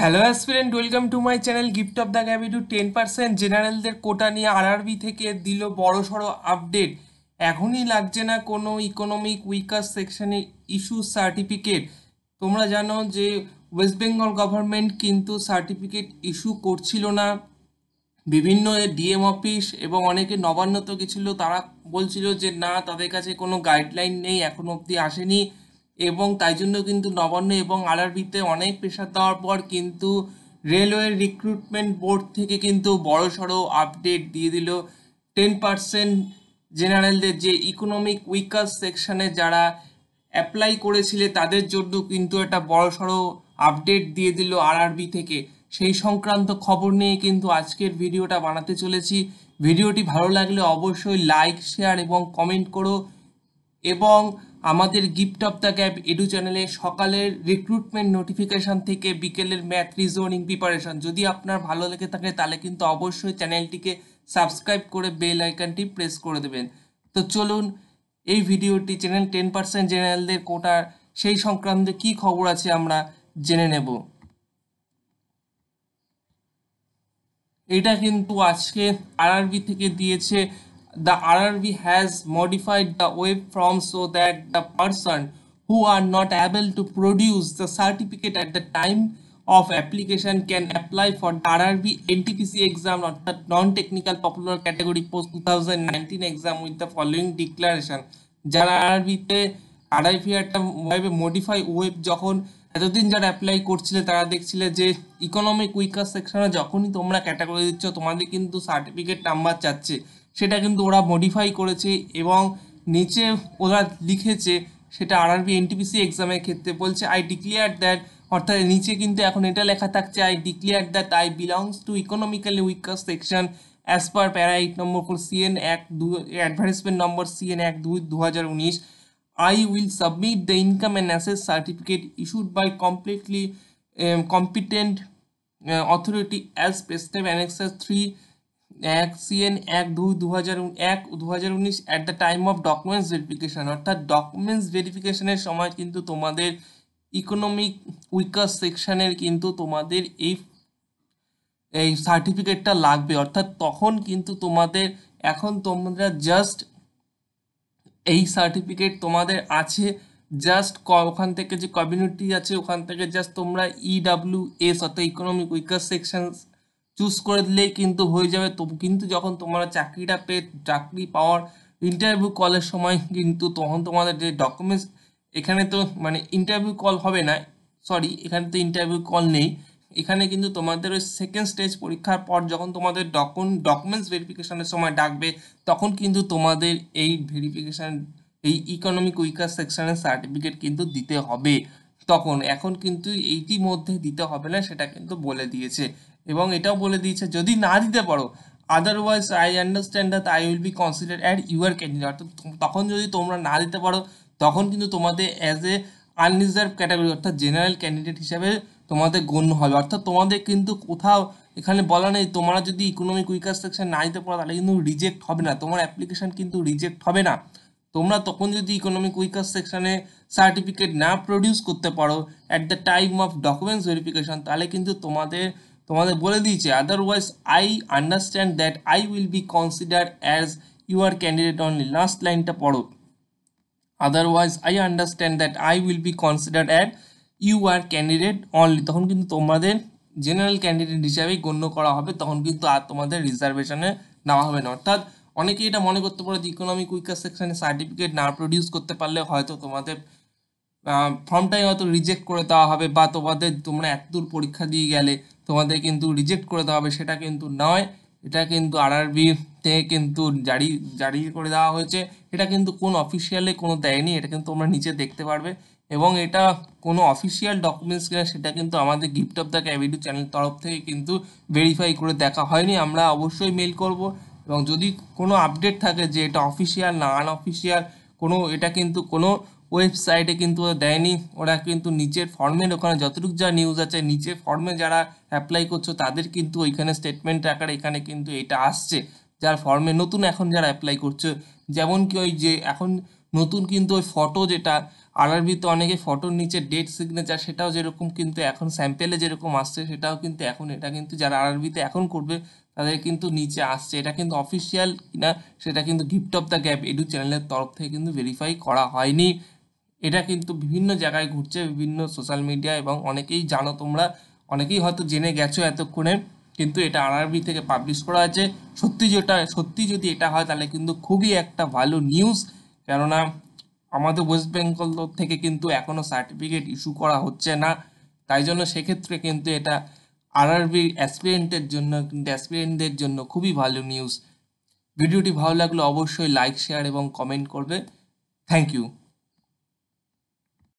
Hello aspirant welcome to my channel gift of the to ten percent জেনারেলদের quota নিয়ে RRB থেকে দিল বড় সড়ো আপডেট এখনই লাগছে না কোনো ইকোনমিক উইকার সেকশনের ইস্যু সার্টিফিকেট তোমরা জানো যে ওয়েস্ট বেঙ্গল গভর্নমেন্ট কিন্তু সার্টিফিকেট ইস্যু করছিল না। বিভিন্ন ডিএম অফিস এবং অনেকে নবান্নত গেছিল, তারা বলছিল যে, না, তাদের কাছে কোনো গাইডলাইন নেই, এখনও অবধি আসেনি। এবং তাই জন্য কিন্তু নবান্ন এবং আরআরবিতে অনেক প্রেশার দেওয়ার পর কিন্তু রেলওয়ে রিক্রুটমেন্ট বোর্ড থেকে কিন্তু বড় সড়ো আপডেট দিয়ে দিল। টেন পার্সেন্ট জেনারেলদের যে ইকোনমিক উইকার সেকশনে যারা অ্যাপ্লাই করেছিলে, তাদের জন্য কিন্তু একটা বড় সড়ো আপডেট দিয়ে দিল আরআরবি থেকে। সেই সংক্রান্ত খবর নিয়ে কিন্তু আজকের ভিডিওটা বানাতে চলেছি। ভিডিওটি ভালো লাগলে অবশ্যই লাইক শেয়ার এবং কমেন্ট করো। এবং আমাদের gift of the gap edu চ্যানেলে সকালের রিক্রুটমেন্ট নোটিফিকেশন থেকে বিকেলের ম্যাথ রিজনিং প্রিপারেশন যদি আপনার ভালো লেগে থাকে, তাহলে কিন্তু অবশ্যই চ্যানেলটিকে সাবস্ক্রাইব করে বেল আইকনটি প্রেস করে দেবেন। তো চলুন, এই ভিডিওটি চ্যানেল টেন পার্সেন্ট জেনারেলদের কোটার সেই সংক্রান্ত কি খবর আছে আমরা জেনে নেব। এটা কিন্তু আজকে আরআরবি থেকে দিয়েছে the RRB has modified the web form so that the person who are not able to produce the certificate at the time of application can apply for the RRB NTPC exam or the non-technical popular category post 2019 exam with the following declaration যারা আরআরবিতে আরআইপিআরটা ওয়েবে modify web যখন এতদিন যারা apply করছিলে তারা দেখছিলে যে economic weaker সেকশনে যখনই তোমরা ক্যাটাগরি দিচ্ছ তোমাদের কিন্তু সার্টিফিকেট নাম্বার চাচ্ছে সেটা কিন্তু ওরা মডিফাই করেছে এবং নিচে ওরা লিখেছে সেটা আরআরবি এনটিপিসি এক্সামের ক্ষেত্রে বলছে আই ডিক্লিয়ার দ্যাট অর্থাৎ নিচে কিন্তু এখন এটা লেখা থাকছে I declare that I belongs to economically weaker section as per para eight number CN এক দু অ্যাডভার্টাইজমেন্ট নম্বর সিএন এক দুই দু হাজার উনিশ I will submit the income and assess certificate issued by completely competent authority as prescribed annexes 3 এক C N এক দুই দু হাজার এক দু হাজার উনিশ at the time of documents verification অর্থাৎ ডকুমেন্টস ভেরিফিকেশানের সময় কিন্তু তোমাদের ইকোনমিক উইকার সেকশানের কিন্তু তোমাদের এই এই সার্টিফিকেটটা লাগবে। অর্থাৎ তখন কিন্তু তোমাদের, এখন তোমরা জাস্ট এই সার্টিফিকেট তোমাদের আছে জাস্ট ওখান থেকে যে কমিউনিটি আছে, ওখান থেকে জাস্ট তোমরা ইডাব্লিউ এস অর্থাৎ ইকোনমিক উইকার সেকশন চুজ করে দিলেই কিন্তু হয়ে যাবে। তো কিন্তু যখন তোমরা চাকরিটা পেয়ে চাকরি পাওয়ার ইন্টারভিউ কলের সময় কিন্তু তখন তোমাদের যে ডকুমেন্টস এখানে তো মানে ইন্টারভিউ কল হবে না সরি এখানে তো ইন্টারভিউ কল নেই। এখানে কিন্তু তোমাদের ওই সেকেন্ড স্টেজ পরীক্ষার পর যখন তোমাদের ডকুন ডকুমেন্টস ভেরিফিকেশনের সময় ডাকবে, তখন কিন্তু তোমাদের এই ভেরিফিকেশান এই ইকোনমিক উইকার সেকশনের সার্টিফিকেট কিন্তু দিতে হবে। তখন, এখন কিন্তু এইটির মধ্যে দিতে হবে না, সেটা কিন্তু বলে দিয়েছে। এবং এটাও বলে দিয়েছে, যদি না দিতে পারো otherwise I understand that I will be consider add your candidate অর্থাৎ তখন যদি তোমরা না দিতে পারো, তখন কিন্তু তোমাদের অ্যাজ এ আনরিজার্ভ ক্যাটাগরি অর্থাৎ জেনারেল ক্যান্ডিডেট হিসাবে তোমাদের গণ্য হবে। অর্থাৎ তোমাদের কিন্তু কোথাও এখানে বলা নেই, তোমরা যদি ইকোনমিক উইকার সেকশন না দিতে পারো, তাহলে কিন্তু রিজেক্ট হবে না। তোমার অ্যাপ্লিকেশন কিন্তু রিজেক্ট হবে না। তোমরা তখন যদি ইকোনমিক উইকার সেকশনে সার্টিফিকেট না প্রডিউস করতে পারো at the time of documents verification তাহলে কিন্তু তোমাদের তোমাদের বলে দিয়েছে otherwise I understand that I will be consider as U R candidate only last লাইনটা পড়ো। Otherwise I understand that I will be consider at U R candidate only তখন কিন্তু তোমাদের জেনারেল ক্যান্ডিডেট হিসাবেই গণ্য করা হবে, তখন কিন্তু আর তোমাদের রিজার্ভেশনে নেওয়া হবে না। অর্থাৎ অনেকে এটা মনে করতে পারে যে ইকোনমিক উইকার সেকশনে সার্টিফিকেট না প্রডিউস করতে পারলে হয়তো তোমাদের ফর্মটাই হয়তো রিজেক্ট করে দেওয়া হবে বা তোমাদের তোমরা এত দূর পরীক্ষা দিয়ে গেলে তোমাদের কিন্তু রিজেক্ট করে দেওয়া হবে, সেটা কিন্তু নয়। এটা কিন্তু আরআরবি থেকে কিন্তু জারি জারি করে দেওয়া হয়েছে। এটা কিন্তু কোন অফিসিয়ালে কোনো দেয়নি, এটা কিন্তু তোমরা নিচে দেখতে পারবে। এবং এটা কোনো অফিসিয়াল ডকুমেন্টস কিনা, সেটা কিন্তু আমাদের গিফট অফ দ্য ক্যাভিডিও চ্যানেল তরফ থেকে কিন্তু ভেরিফাই করে দেখা হয়নি। আমরা অবশ্যই মেল করব। এবং যদি কোনো আপডেট থাকে যে এটা অফিসিয়াল না আনঅফিসিয়াল কোনো, এটা কিন্তু কোনো ওয়েবসাইটে কিন্তু দেয়নি। ওরা কিন্তু নিচের ফর্মের ওখানে যতটুকু যা নিউজ আছে, নিচের ফর্মে যারা অ্যাপ্লাই করছ, তাদের কিন্তু ওইখানে স্টেটমেন্ট আকারে এখানে কিন্তু এটা আসছে। যার ফর্মে নতুন এখন যারা অ্যাপ্লাই করছে, যেমন কি ওই যে এখন নতুন কিন্তু ওই ফটো যেটা আরআরবিতে অনেকে ফটোর নিচে ডেট সিগনেচার সেটাও যেরকম কিন্তু এখন স্যাম্পেলে যেরকম আসছে, সেটাও কিন্তু এখন এটা কিন্তু যারা আরআরবিতে এখন করবে, তাদের কিন্তু নিচে আসছে। এটা কিন্তু অফিসিয়াল কিনা, সেটা কিন্তু gift of the gap edu চ্যানেলের তরফ থেকে কিন্তু ভেরিফাই করা হয়নি। এটা কিন্তু বিভিন্ন জায়গায় ঘুরছে, বিভিন্ন সোশ্যাল মিডিয়া এবং অনেকেই জানো তোমরা, অনেকেই হয়তো জেনে গেছো এতক্ষণে, কিন্তু এটা আরআরবি থেকে পাবলিশ করা আছে সত্যি যেটা, সত্যি যদি এটা হয়, তাহলে কিন্তু খুবই একটা ভালো নিউজ কেননা, আমাদের ওয়েস্ট বেঙ্গল থেকে কিন্তু এখনও সার্টিফিকেট ইস্যু করা হচ্ছে না। তাই জন্য সেক্ষেত্রে কিন্তু এটা আরআরবি অ্যাসপিরেন্টের জন্য, কিন্তু অ্যাসপিরেন্টদের জন্য খুবই ভালো নিউজ ভিডিওটি ভালো লাগলে অবশ্যই লাইক শেয়ার এবং কমেন্ট করবে। Thank you